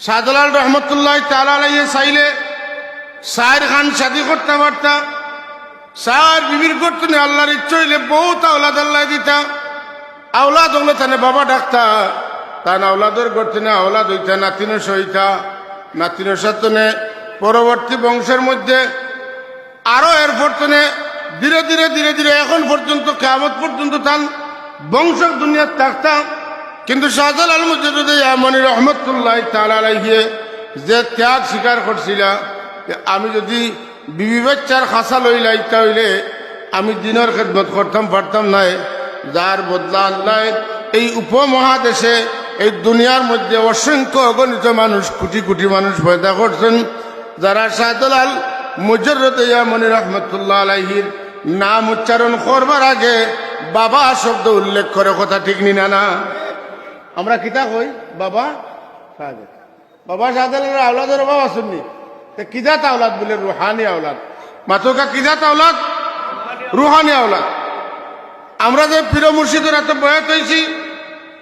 শাহজালাল রহমতুল্লাহ তালাইয়ে চাইলে সায়ের খান শাদি করতে পারতা সার বিবির করতে নি আল্লাহর ইচ্ছা হইলে বহুত আওলাদ আল্লাহ দিতা। আওলাদ হলে তানে বাবা ডাকতা। তান আওলাদের করতে না আওলাদ হইতা নাতিনো সইতা নাতিনো সাতনে পরবর্তী বংশের মধ্যে আরও এর পর্তনে ধীরে ধীরে ধীরে ধীরে এখন পর্যন্ত কেমত পর্যন্ত তান বংশ দুনিয়ার থাকতাম কিন্তু শাহজালাল মুজরুদ মনি রহমতুল্লাহ তালাইহে যে ত্যাগ স্বীকার করছিল আমি যদি বিবি বাচ্চার খাসা লই লাইতা হইলে আমি দিনের খেদমত করতাম, পারতাম নাই যার বদলা আল্লাহ এই উপমহাদেশে, এই দুনিয়ার মধ্যে অসংখ্য অগণিত মানুষ, কোটি কোটি মানুষ পয়দা করছেন, যারা শাহজালাল মনি রহমতুল্লাহ আলাইহির নাম উচ্চারণ করবার আগে বাবা শব্দ উল্লেখ করে, কথা ঠিক নি না না। আমরা কিতা কই? বাবা সাহেব বাবা শাহজালালের আওলাদের অভাব বাবা শুননি কিজাত আওলাদ বলে? রুহানি আওলাদ। মাতকা কিজাত আওলাদ? রুহানি আওলাদ। আমরা যে পীর মুর্শিদের এত বয়াত হয়েছি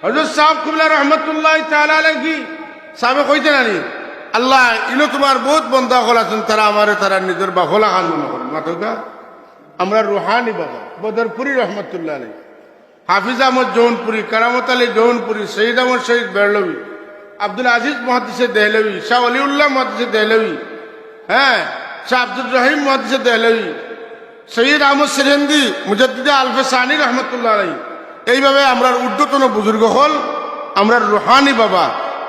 হজরত সাহেব কুবলা রহমতুল্লাহ তাহলে কি সাহেবে কইতে নানি আল্লাহ, ইনো তোমার বহুত বন্ধা হল আছেন, তারা আমারে তারা নিজের বাহলা খান মনে করেন। মাতকা, আমরা রুহানি বাবা, বদরপুরি রহমতুল্লাহ আলী হাফিজ আহমদ জৌনপুরি কারামত আলী জৌনপুরি শহীদ আহমদ শহীদ বেরলভি আব্দুল আজিজ মহাদিসে দেহলভি শাহ অলিউল্লাহ মহাদিসে দেহলভি হ্যাঁ শাহ আব্দুল রহিম মহাদিসে দেহলভি সৈয়দ আহমদ সেরেন্দি মুজাদ্দিদা আলফে সানি রহমতুল্লাহ আলাই এইভাবে আমরা ঊর্ধ্বতন বুজুর্গ হল আমরা রুহানি বাবা।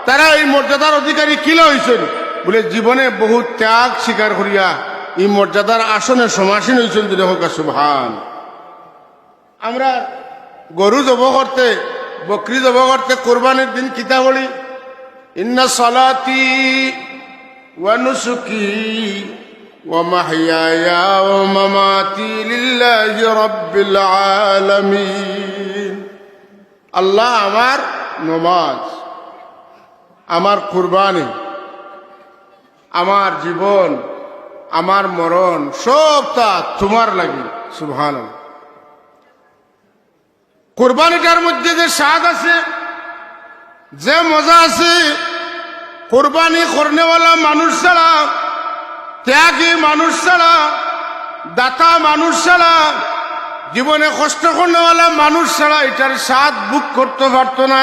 তারা এই মর্যাদার অধিকারী কিলা হয়েছেন বলে, জীবনে বহু ত্যাগ স্বীকার করিয়া এই মর্যাদার আসনে সমাসীন হয়েছেন যদি হোক আমরা গরু জব করতে বকরি জব করতে কোরবানির দিন কিতা বলি ইন্না সলাতি ওয়ানুসুকি ومحياي ومماتي لله رب العالمين আল্লাহ আমার নমাজ আমার কুরবানি আমার জীবন আমার মরণ সব তা তোমার লাগে সুভান কোরবানিটার মধ্যে যে স্বাদ আছে, যে মজা আছে, কোরবানি করনেওয়ালা মানুষ ছাড়া, ত্যাগী মানুষ ছাড়া, দাতা মানুষ ছাড়া, জীবনে কষ্ট করনেওয়ালা মানুষ ছাড়া এটার স্বাদ বুক করতে পারত না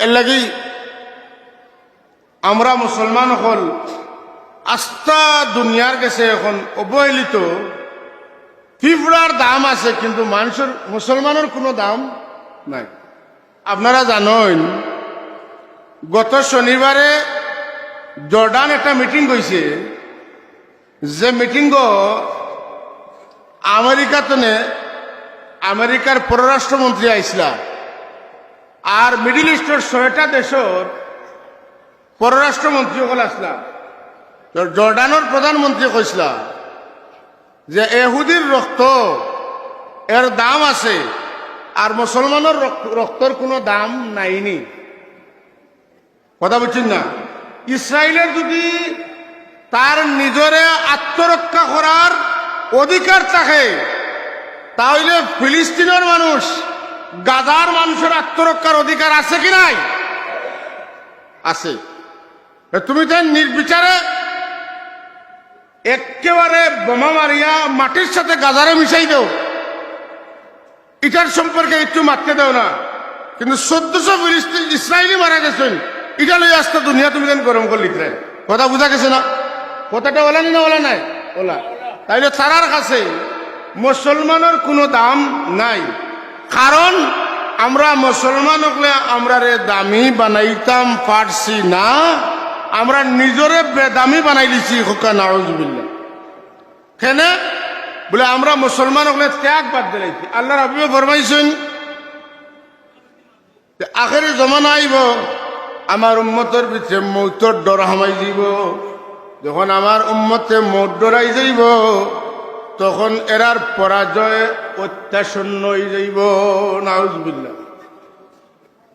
এর লাগি আমরা মুসলমান হল, আস্থা দুনিয়ার কাছে এখন অবহেলিত। পিঁপড়ার দাম আছে, কিন্তু মানুষের, মুসলমানের কোনো দাম নাই। আপনারা জানেন, গত শনিবারে জর্ডান একটা মিটিং হয়েছে যে মিটিং আমেরিকাতনে আমেরিকার পররাষ্ট্রমন্ত্রী আইসলা আর মিডিল ইস্টের ছয়টা দেশের পররাষ্ট্রমন্ত্রী সকল আসলা। তো জর্ডানের প্রধানমন্ত্রী কইসলা যে এহুদির রক্ত, এর দাম আছে, আর মুসলমানের রক্ত- রক্তর কোনো দাম নাইনি। কথা বুঝছেন না? ইসরায়েলের যদি তার নিজরে আত্মরক্ষা করার অধিকার থাকে, তাহলে ফিলিস্তিনের মানুষ গাজার মানুষের আত্মরক্ষার অধিকার আছে কি নাই? আছে। তুমি তো নির্বিচারে একেবারে বোমা মারিয়া মাটির সাথে গাজারে মিশাই দেও। এটার সম্পর্কে একটু মারতে দেও না। কিন্তু চোদ্দশো ফিলিস্তিন ইসরায়েলি মারা গেছেন, এটা লই আসতে দুনিয়া তুমি গরম করে লিখলে। কথা বুঝা গেছে না? কথাটা ওলা না ওলা নাই? ওলা। তাইলে তারার কাছে মুসলমানের কোনো দাম নাই। কারণ আমরা মুসলমান হলে আমরা দামি বানাইতাম পারছি না। আমরা নিজরে বেদামি বানাই দিছি, হোকা নাউজবিল্লা কেন? বলে, আমরা মুসলমান হলে ত্যাগ বাদ দিলাইছি আল্লাহ রবিও ফরমাইছেন আখেরি জমানা আইব, আমার উম্মতর ভিতরে মৌতর ডর হামাই দিব। যখন আমার উম্মতে মৌত ডরাই যাইব, তখন এরার পরাজয় অত্যাসন্ন হয়ে যাইব। নাউজবিল্লা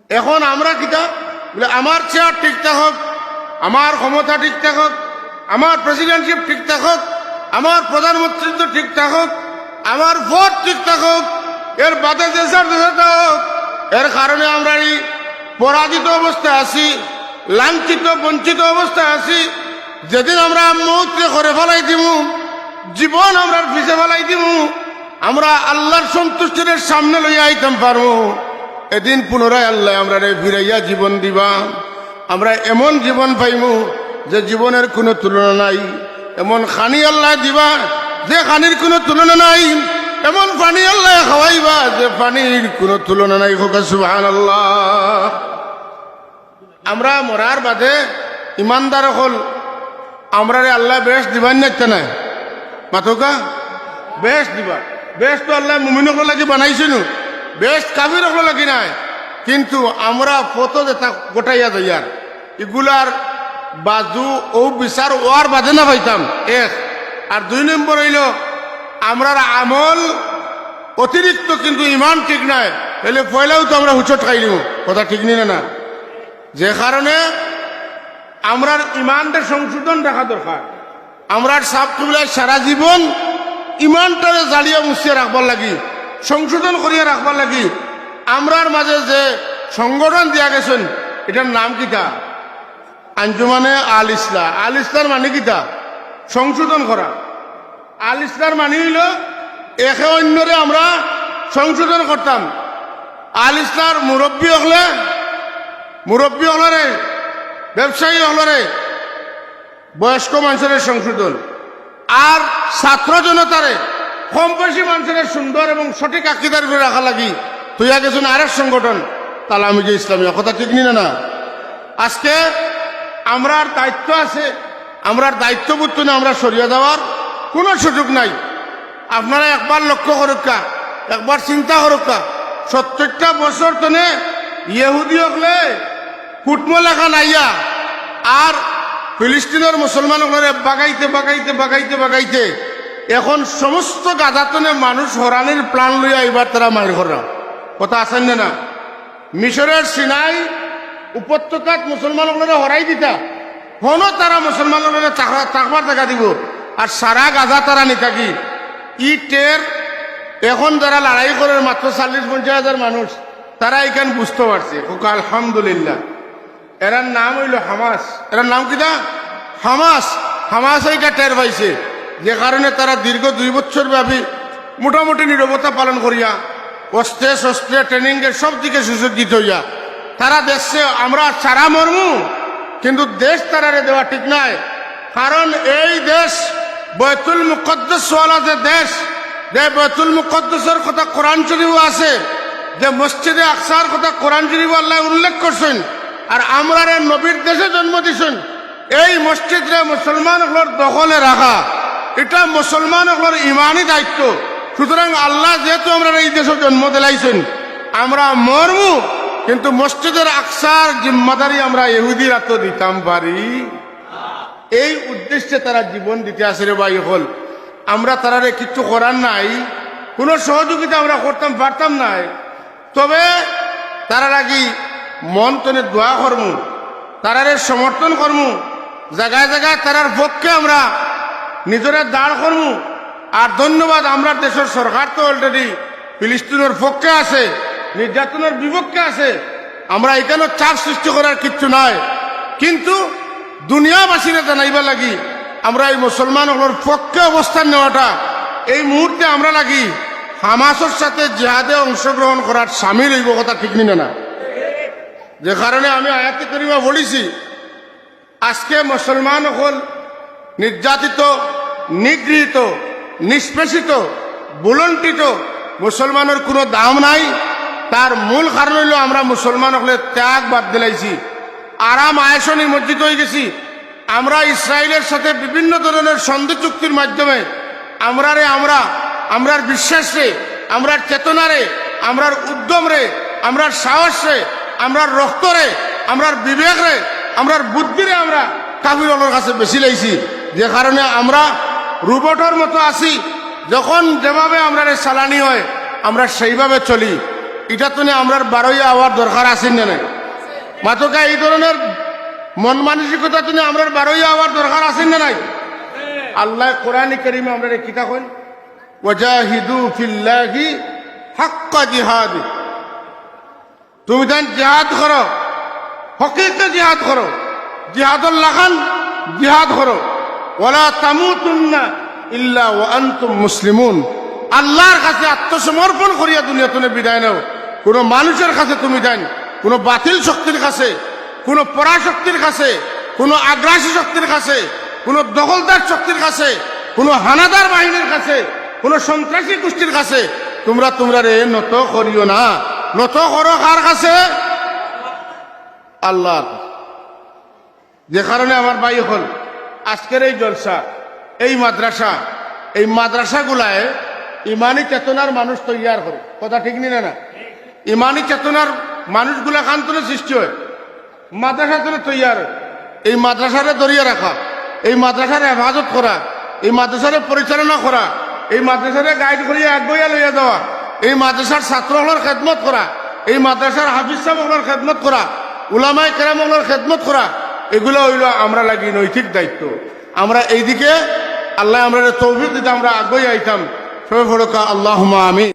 এখন আমরা কিতা? বলে, আমার চেয়ার ঠিক থাকক আমার ক্ষমতা ঠিক থাকক, আমার প্রেসিডেন্টশিপ ঠিক থাকক, আমার প্রধানমন্ত্রিত্ব ঠিক থাকুক, আমার ভোট ঠিক থাকুক, এর বাদে দেশের দেশে থাকুক, এর কারণে আমরা এই পরাজিত অবস্থায় আছি, লাঞ্ছিত, বঞ্চিত অবস্থায় আছি। যেদিন আমরা মৌতকে করে ফেলাই দিমু, জীবন আমরা পিছে ফেলাই দিমু, আমরা আল্লাহর সন্তুষ্টির সামনে লইয়া আইতাম পারব। এদিন পুনরায় আল্লাহ আমরা ফিরাইয়া জীবন দিবা। আমরা এমন জীবন পাইমু যে জীবনের কোনো তুলনা নাই। এমন খানি আল্লাহ দিবা যে খানির কোনো তুলনা নাই। এমন পানি আল্লাহ খাওয়াইবা যে পানির কোনো তুলনা নাই। সুহান আল্লাহ আমরা মরার বাদে ইমানদার হল। আমরারে আল্লাহ বেশ দিবান না না মাথকা, বেশ দিবা। বেশ তো আল্লাহ মুমিন লাগি বানাইছিল বেশ কাবির লাগি নাই। কিন্তু আমরা ফটো যেটা গোটাইয়া যাইয়ার এগুলার বাজু ও বিচার ওয়ার বাদে না পাইতাম এক। আর দুই নম্বর হইল, আমরার আমল অতিরিক্ত কিন্তু ইমান ঠিক নাই, তাহলে পয়লাও তো আমরা হুচট খাই দিব কথা ঠিক নি না। যে কারণে আমরার ইমানটা সংশোধন রাখা দরকার। আমরার সাপ তুলায় সারা জীবন ইমানটারে জ্বালিয়ে মুছিয়ে রাখবার লাগি, সংশোধন করিয়া রাখবার লাগি। আমরার মাঝে যে সংগঠন দিয়া গেছেন, এটার নাম কিটা আঞ্জুমানে আল ইসলা। আল ইসলার মানে কিটা সংশোধন করা। আল ইসলার মানে হইল, একে অন্যরে আমরা সংশোধন করতাম। আল ইসলার মুরব্বী হলে, মুরব্বী হলরে, ব্যবসায়ী হলরে, বয়স্ক মানুষের সংশোধন। আর ছাত্র জনতারে কম বেশি মানুষের সুন্দর এবং সঠিক আকিদার করে রাখা লাগি। তুই আগে শুন আরেক সংগঠন, তাহলে আমি যে ইসলামী কথা ঠিক নি না। আজকে আমরার দায়িত্ব আছে আমরার দায়িত্ববোধ তো আমরা সরিয়ে দেওয়ার কোনো সুযোগ নাই। আপনারা একবার লক্ষ্য করুকা একবার চিন্তা করুকা সত্তরটা বছর তনে ইহুদি হকলে কুটমলেখা নাইয়া, আর ফিলিস্তিনের মুসলমান হকলে বাগাইতে বাগাইতে বাগাইতে বাগাইতে, এখন সমস্ত গাদাতনে মানুষ হরানির প্লান লইয়া এবার তারা মায়ের ঘরা কথা আছেন না না? মিশরের সিনাই উপত্যকাত মুসলমান হকলে হরাই দিতা। হনো তারা মুসলমান তাকবার দেখা দিব। আর সারা গাজা তারা নিথাকি। ই টের এখন যারা লড়াই করে মাত্র চল্লিশ পঞ্চাশ হাজার মানুষ তারা এখানে বুঝতে পারছে আলহামদুলিল্লাহ। এরার নাম হইল হামাস এরার নাম কিটা হামাস হামাস এইটা টের পাইছে। যে কারণে তারা দীর্ঘ দুই বছর ব্যাপী মোটামুটি নিরবতা পালন করিয়া অস্ত্রে শস্ত্রে ট্রেনিং এর সব দিকে সুসজ্জিত হইয়া। তারা দেশে, আমরা সারা মর্মু, কিন্তু দেশ তারারে দেওয়া ঠিক নাই। কারণ এই দেশ বৈতুল মুকদ্দস যে দেশ, যে বৈতুল মুকদ্দসের কথা কোরআন শরীফও আছে, যে মসজিদে আকসার কথা কোরআন শরীফ আল্লাহ উল্লেখ করছেন, আর আমরা নবীর দেশে জন্ম দিছেন, এই মসজিদরে মুসলমান হলোর দখলে রাখা, এটা মুসলমান হলোর ইমানই দায়িত্ব। সুতরাং আল্লাহ যেহেতু আমরা এই দেশে জন্ম দিলাইছেন, আমরা মরমু, কিন্তু মসজিদের আকসার জিম্মাদারি আমরা ইহুদিরা তো দিতাম পারি। এই উদ্দেশ্যে তারা জীবন দিতে আসে রে ভাই হল। আমরা তারারে কিচ্ছু করার নাই, কোনো সহযোগিতা আমরা করতাম পারতাম নাই। তবে তারা লাগি মন তনে দোয়া করমু, তারারে সমর্থন করমু, জায়গায় জায়গায় তারার পক্ষে আমরা নিজেরা দাঁড় করমু। আর ধন্যবাদ, আমরা দেশের সরকার তো অলরেডি ফিলিস্তিনের পক্ষে আছে, নির্যাতনের বিপক্ষে আছে, আমরা এখানে চাপ সৃষ্টি করার কিচ্ছু নয় কিন্তু দুনিয়াবাসীরা জানাইবা লাগি, আমরা এই মুসলমানগুলোর পক্ষে অবস্থান নেওয়াটা, এই মুহূর্তে আমরা লাগি, হামাসের সাথে জেহাদে অংশগ্রহণ করার সামিল হইব কথা ঠিক নিনে না। যে কারণে আমি আয়াতে করিমা বলিছি, আজকে মুসলমান হল নির্যাতিত, নিগৃহীত নিষ্পেষিত বুলন্টিত মুসলমানের কোনো দাম নাই। তার মূল কারণ হইল আমরা মুসলমান হলে ত্যাগ বাদ দিলাইছি। আরাম আয়সনী মসজিদ হয়ে গেছি। আমরা ইসরায়েলের সাথে বিভিন্ন ধরনের সন্ধি চুক্তির মাধ্যমে আমরা রে আমরা, আমরার বিশ্বাস রে আমরার চেতনা রে আমরার উদ্যম রে আমরার সাহস রে আমরার রক্ত রে আমরার বিবেক রে আমরার বুদ্ধি রে আমরা কাবিরলের কাছে বেশি লাইছি। যে কারণে আমরা রোবটর মতো আছি। যখন যেভাবে আমরা চালানি হয়, আমরা সেইভাবে চলি। এটা তো আমরার বারোই আওয়ার দরকার আছে না মাতকা, এই ধরনের মন মানসিকতা তুমি আমরা বারোই আওয়ার দরকার আছে না নাই? আল্লাহ কোরআন করিমে আমরা কিতা কই ওয়াজাহিদু ফিল্লাহি হাক্কা জিহাদ। তুমি তান জিহাদ করো হকিকে জিহাদ করো। জিহাদুল লাগান জিহাদ করো। ওলা তামুতুন্না ইল্লা ওয়া আনতুম মুসলিমুন। আল্লাহর কাছে আত্মসমর্পণ করিয়া দুনিয়া তুমি বিদায় নাও। কোনো মানুষের কাছে তুমি দেন, কোনো বাতিল শক্তির কাছে, কোনো পরাশক্তির কাছে, কোনো আগ্রাসী শক্তির কাছে, কোনো দখলদার শক্তির কাছে, কোনো হানাদার বাহিনীর কাছে, কোনো সন্ত্রাসী গোষ্ঠীর কাছে, তোমরা তোমরা রে নত করিও না। নত করো কার কাছে? আল্লাহর। কাছে। যে কারণে আমার ভাই হল। আজকের এই জলসা, এই মাদ্রাসা, এই মাদ্রাসাগুলায় ইমানি চেতনার মানুষ তৈয়ার করে কথা ঠিক নি না ইমানি চেতনার মানুষগুলা কান্তনে সৃষ্টি হয়। মাদ্রাসা করে তৈয়ার এই মাদ্রাসারে দরিয়া রাখা, এই মাদ্রাসার হেফাজত করা, এই মাদ্রাসারে পরিচালনা করা, এই মাদ্রাসারে গাইড করিয়া আগুয়া লইয়া দেওয়া এই মাদ্রাসার ছাত্রসকলের খেদমত করা, এই মাদ্রাসার হাফিজ সাহেবসকলের খেদমত করা উলামাই কেরামসকলের খেদমত করা এগুলো হইল আমরা লাগি নৈতিক দায়িত্ব। আমরা এইদিকে আল্লাহ আমরা তৌফিক দিতে আমরা আগ্রহী আইতাম সবাই ফরকা আল্লাহ আমি